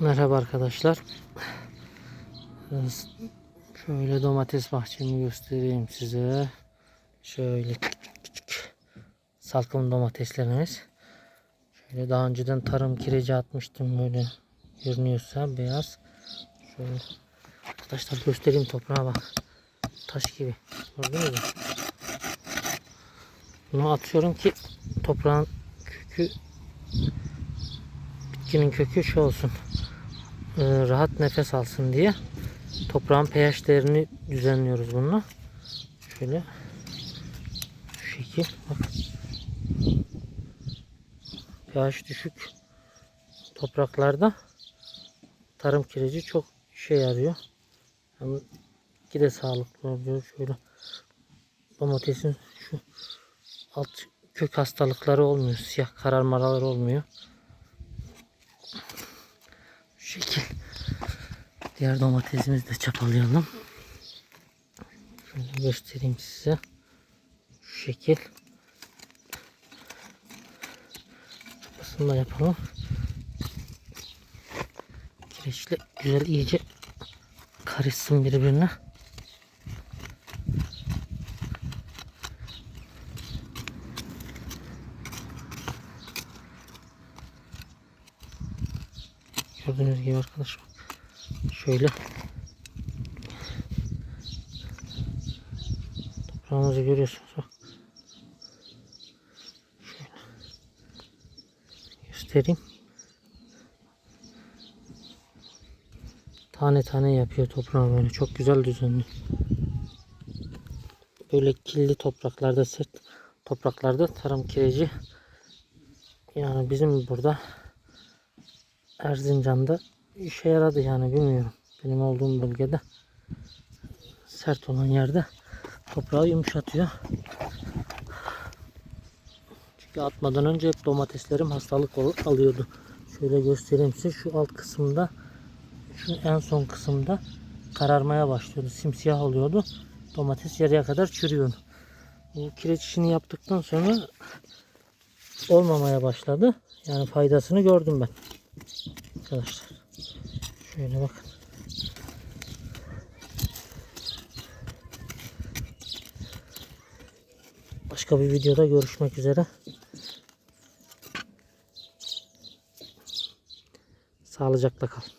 Merhaba arkadaşlar. Şöyle domates bahçemi göstereyim size. Şöyle küçük salkım domateslerimiz. Şöyle daha önceden tarım kireci atmıştım böyle görünüyorsa beyaz. Şöyle arkadaşlar göstereyim toprağa bak. Taş gibi. Gördünüz mü? Bunu atıyorum ki toprağın kökü bitkinin kökü şu olsun. Ee, rahat nefes alsın diye toprağın pH değerini düzenliyoruz bununla. Şöyle şu şekil bak. pH düşük topraklarda tarım kireci çok işe yarıyor. Hem ki de sağlıklı oluyor. Şöyle domatesin şu alt kök hastalıkları olmuyor. Siyah kararmalar olmuyor. Şekil. Diğer domatesimizi de çapalayalım. Şöyle göstereyim size. Şu şekil. Çapasını da yapalım. Kireçle güzel iyice karışsın birbirine. Gördüğünüz gibi arkadaşlar. Şöyle toprağımızı görüyorsunuz. Bak. Şöyle göstereyim. Tane tane yapıyor toprağı böyle. Çok güzel düzenli. Böyle kirli topraklarda, sert topraklarda tarım kireci yani bizim burada Erzincan'da işe yaradı yani bilmiyorum. Benim olduğum bölgede sert olan yerde toprağı yumuşatıyor. Çünkü atmadan önce hep domateslerim hastalık alıyordu. Şöyle göstereyim size şu alt kısımda şu en son kısımda kararmaya başlıyordu. Simsiyah oluyordu. Domates yarıya kadar çürüyordu. Bu kireç işini yaptıktan sonra olmamaya başladı. Yani faydasını gördüm ben. Arkadaşlar. Şöyle bakın. Başka bir videoda görüşmek üzere. Sağlıcakla kalın.